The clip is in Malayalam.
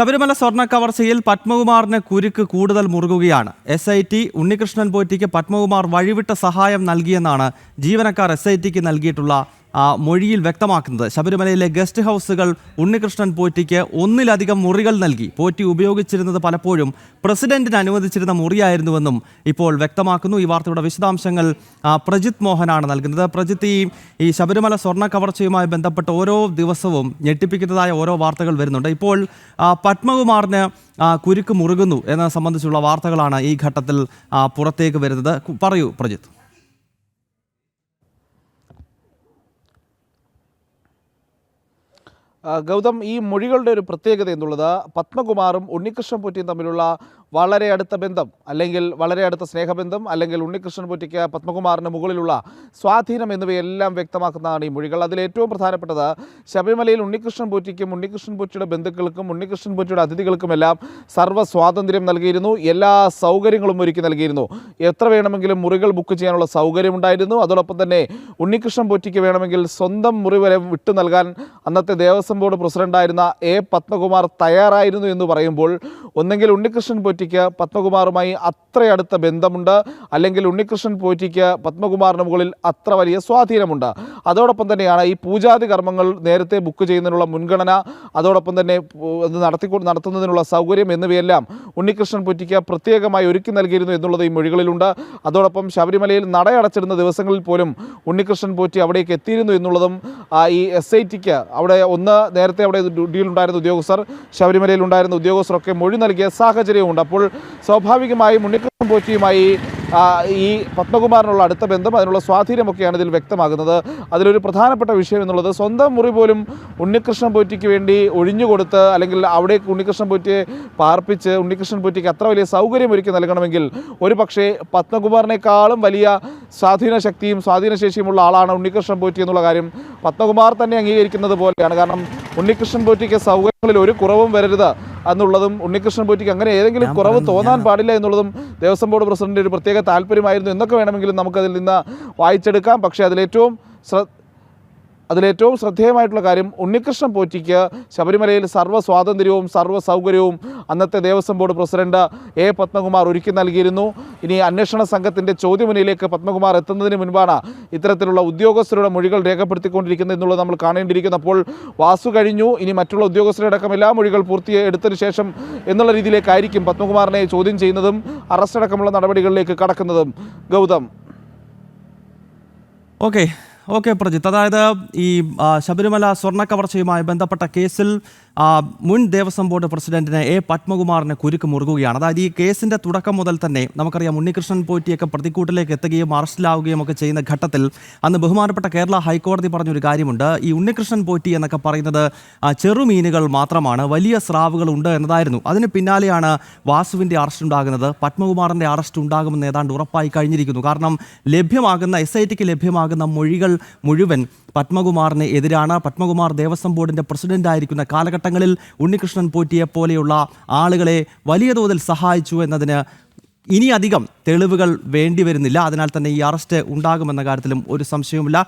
ശബരിമല സ്വർണ കവർച്ചയിൽ പത്മകുമാറിന് കുരുക്ക് കൂടുതൽ മുറുകുകയാണ്. എസ് ഐ ടി ഉണ്ണികൃഷ്ണൻ പോറ്റിക്ക് പത്മകുമാർ വഴിവിട്ട സഹായം നൽകിയെന്നാണ് ജീവനക്കാർ എസ് ഐ ടിക്ക് നൽകിയിട്ടുള്ള മൊഴിയിൽ വ്യക്തമാക്കുന്നത്. ശബരിമലയിലെ ഗസ്റ്റ് ഹൗസുകൾ ഉണ്ണികൃഷ്ണൻ പോറ്റിക്ക് ഒന്നിലധികം മുറികൾ നൽകി. പോറ്റി ഉപയോഗിച്ചിരുന്നത് പലപ്പോഴും പ്രസിഡന്റിന് അനുവദിച്ചിരുന്ന മുറിയായിരുന്നുവെന്നും ഇപ്പോൾ വ്യക്തമാക്കുന്നു. ഈ വാർത്തയുടെ വിശദാംശങ്ങൾ പ്രജിത് മോഹനാണ് നൽകുന്നത്. പ്രജിത്ത് ഈ ഈ ശബരിമല സ്വർണ കവർച്ചയുമായി ബന്ധപ്പെട്ട് ഓരോ ദിവസവും ഞെട്ടിപ്പിക്കുന്നതായ ഓരോ വാർത്തകൾ വരുന്നുണ്ട്. ഇപ്പോൾ പത്മകുമാറിന് കുരുക്ക് മുറുകുന്നു എന്നത് സംബന്ധിച്ചുള്ള വാർത്തകളാണ് ഈ ഘട്ടത്തിൽ പുറത്തേക്ക് വരുന്നത്. പറയൂ പ്രജിത്ത് ഗൗതം ഈ മൊഴികളുടെ ഒരു പ്രത്യേകത എന്നുള്ളത് പത്മകുമാറും ഉണ്ണികൃഷ്ണൻ പൊറ്റിയും തമ്മിലുള്ള വളരെ അടുത്ത ബന്ധം അല്ലെങ്കിൽ വളരെ അടുത്ത സ്നേഹബന്ധം അല്ലെങ്കിൽ ഉണ്ണികൃഷ്ണൻ പൊറ്റിക്ക് പത്മകുമാറിന് മുകളിലുള്ള സ്വാധീനം എന്നിവയെല്ലാം വ്യക്തമാക്കുന്നതാണ് ഈ മൊഴികൾ. അതിൽ ഏറ്റവും പ്രധാനപ്പെട്ടത് ശബരിമലയിൽ ഉണ്ണികൃഷ്ണൻ പൊറ്റിക്കും ഉണ്ണികൃഷ്ണൻ പൊറ്റിയുടെ ബന്ധുക്കൾക്കും ഉണ്ണികൃഷ്ണൻ പൊറ്റിയുടെ അതിഥികൾക്കുമെല്ലാം സർവ സ്വാതന്ത്ര്യം നൽകിയിരുന്നു. എല്ലാ സൗകര്യങ്ങളും ഒരുക്കി നൽകിയിരുന്നു. എത്ര വേണമെങ്കിലും മുറികൾ ബുക്ക് ചെയ്യാനുള്ള സൗകര്യമുണ്ടായിരുന്നു. അതോടൊപ്പം തന്നെ ഉണ്ണികൃഷ്ണൻ പൊറ്റിക്ക് വേണമെങ്കിൽ സ്വന്തം മുറി വരെ വിട്ടു നൽകാൻ അന്നത്തെ ദേവസ്വം ബോർഡ് പ്രസിഡന്റായിരുന്ന എ പത്മകുമാർ തയ്യാറായിരുന്നു എന്ന് പറയുമ്പോൾ ഒന്നെങ്കിൽ ഉണ്ണികൃഷ്ണൻ പോറ്റിക്ക് പത്മകുമാറുമായി അത്ര അടുത്ത ബന്ധമുണ്ട് അല്ലെങ്കിൽ ഉണ്ണികൃഷ്ണൻ പോറ്റിക്ക് പത്മകുമാറിന് മുകളിൽ അത്ര വലിയ സ്വാധീനമുണ്ട് അതോടൊപ്പം തന്നെയാണ് ഈ പൂജാതി കർമ്മങ്ങൾ നേരത്തെ ബുക്ക് ചെയ്യുന്നതിനുള്ള മുൻഗണന അതോടൊപ്പം തന്നെ അത് നടത്തി നടത്തുന്നതിനുള്ള സൗകര്യം എന്നിവയെല്ലാം ഉണ്ണികൃഷ്ണൻ പോറ്റിക്ക് പ്രത്യേകമായി ഒരുക്കി നൽകിയിരുന്നു എന്നുള്ളത് ഈ മൊഴികളിലുണ്ട് അതോടൊപ്പം ശബരിമലയിൽ നടയടച്ചിരുന്ന ദിവസങ്ങളിൽ പോലും ഉണ്ണികൃഷ്ണൻ പോറ്റി അവിടേക്ക് എത്തിയിരുന്നു എന്നുള്ളതും ഈ എസ് ഐ ടിക്ക് അവിടെ ഒന്ന് നേരത്തെ അവിടെ ഡ്യൂട്ടിയിലുണ്ടായിരുന്ന ഉദ്യോഗസ്ഥർ ശബരിമലയിൽ ഉണ്ടായിരുന്ന ഉദ്യോഗസ്ഥരൊക്കെ മൊഴി നൽകിയ സാഹചര്യമുണ്ട് അപ്പോൾ സ്വാഭാവികമായും ഉണ്ണികൃഷ്ണൻ പോറ്റിയുമായി ഈ പത്മകുമാറിനുള്ള അടുത്ത ബന്ധം അതിനുള്ള സ്വാധീനമൊക്കെയാണ് ഇതിൽ വ്യക്തമാകുന്നത്. അതിലൊരു പ്രധാനപ്പെട്ട വിഷയം എന്നുള്ളത് സ്വന്തം മുറി പോലും ഉണ്ണികൃഷ്ണൻ പോറ്റിക്ക് വേണ്ടി ഒഴിഞ്ഞുകൊടുത്ത് അല്ലെങ്കിൽ അവിടെ ഉണ്ണികൃഷ്ണൻ പോറ്റിയെ പാർപ്പിച്ച് ഉണ്ണികൃഷ്ണൻ പോറ്റിക്ക് അത്ര വലിയ സൗകര്യം ഒരുക്കി നൽകണമെങ്കിൽ ഒരു പക്ഷേ പത്മകുമാറിനേക്കാളും വലിയ സ്വാധീന ശക്തിയും സ്വാധീനശേഷിയുമുള്ള ആളാണ് ഉണ്ണികൃഷ്ണൻ പോറ്റി എന്നുള്ള കാര്യം പത്മകുമാർ തന്നെ അംഗീകരിക്കുന്നത് പോലെയാണ്. കാരണം ഉണ്ണികൃഷ്ണൻ പോറ്റിക്ക് സൗകര്യങ്ങളിൽ ഒരു കുറവും വരരുത്. എന്നുള്ളതും ഉണ്ണികൃഷ്ണൻ പോറ്റിക്ക് അങ്ങനെ ഏതെങ്കിലും കുറവ് തോന്നാൻ പാടില്ല എന്നുള്ളതും ദേവസ്വം ബോർഡ് പ്രസിഡന്റിന്റെ ഒരു പ്രത്യേക താല്പര്യമായിരുന്നു എന്നൊക്കെ വേണമെങ്കിലും നമുക്കതിൽ നിന്ന് വായിച്ചെടുക്കാം. പക്ഷേ അതിലേറ്റവും അതിലേറ്റവും ശ്രദ്ധേയമായിട്ടുള്ള കാര്യം ഉണ്ണികൃഷ്ണൻ പോറ്റിക്ക് ശബരിമലയിൽ സർവ സ്വാതന്ത്ര്യവും സർവ സൗകര്യവും അന്നത്തെ Devaswom board president A Padmakumar ഒരുക്കി നൽകിയിരുന്നു. ഇനി അന്വേഷണ സംഘത്തിന്റെ ചോദ്യമുനയിലേക്ക് പത്മകുമാർ എത്തുന്നതിന് മുൻപാണ് ഇത്തരത്തിലുള്ള ഉദ്യോഗസ്ഥരുടെ മൊഴികൾ രേഖപ്പെടുത്തിക്കൊണ്ടിരിക്കുന്നത് എന്നുള്ളത് നമ്മൾ കാണേണ്ടിയിരിക്കുന്നു അപ്പോൾ വാസു കഴിഞ്ഞു. ഇനി മറ്റുള്ള ഉദ്യോഗസ്ഥരുടെ അടക്കം എല്ലാ മൊഴികൾ പൂർത്തി എടുത്തതിന് ശേഷം എന്നുള്ള രീതിയിലേക്കായിരിക്കും പത്മകുമാറിനെ ചോദ്യം ചെയ്യുന്നതും അറസ്റ്റ് അടക്കമുള്ള നടപടികളിലേക്ക് കടക്കുന്നതും. ഗൗതം. ഓക്കെ. ഓക്കെ പ്രജിത്ത്. അതായത് ഈ ശബരിമല സ്വർണ കവർച്ചയുമായി ബന്ധപ്പെട്ട കേസിൽ മുൻ ദേവസ്വം ബോർഡ് പ്രസിഡന്റിന് എ. പത്മകുമാറിനെ കുരുക്ക് മുറുകുകയാണ്. അതായത് ഈ കേസിന്റെ തുടക്കം മുതൽ തന്നെ നമുക്കറിയാം ഉണ്ണികൃഷ്ണൻ പോറ്റിയൊക്കെ പ്രതിക്കൂട്ടിലേക്ക് എത്തുകയും അറസ്റ്റിലാവുകയും ഒക്കെ ചെയ്യുന്ന ഘട്ടത്തിൽ അന്ന് ബഹുമാനപ്പെട്ട കേരള ഹൈക്കോടതി പറഞ്ഞൊരു കാര്യമുണ്ട്. ഈ ഉണ്ണികൃഷ്ണൻ പോറ്റി എന്നൊക്കെ പറയുന്നത് ചെറുമീനുകൾ മാത്രമാണ് വലിയ സ്രാവുകൾ ഉണ്ട് എന്നതായിരുന്നു. അതിന് പിന്നാലെയാണ് വാസുവിന്റെ അറസ്റ്റ് ഉണ്ടാകുന്നത്. പത്മകുമാറിന്റെ അറസ്റ്റ് ഉണ്ടാകുമെന്ന് ഏതാണ്ട് ഉറപ്പായി കഴിഞ്ഞിരിക്കുന്നു. കാരണം ലഭ്യമാകുന്ന എസ് ഐ ടിക്ക് ലഭ്യമാകുന്ന മൊഴികൾ മുഴുവൻ പത്മകുമാറിന് എതിരാണ്. പത്മകുമാർ ദേവസ്വം ബോർഡിന്റെ പ്രസിഡന്റ് ആയിരിക്കുന്ന കാലഘട്ടങ്ങളിൽ ഉണ്ണികൃഷ്ണൻ പോറ്റിയെ പോലെയുള്ള ആളുകളെ വലിയ തോതിൽ സഹായിച്ചു എന്നതിന് ഇനി അധികം തെളിവുകൾ വേണ്ടി വരുന്നില്ല. അതിനാൽ തന്നെ ഈ അറസ്റ്റ് ഉണ്ടാകുമെന്ന കാര്യത്തിലും ഒരു സംശയവുമില്ല.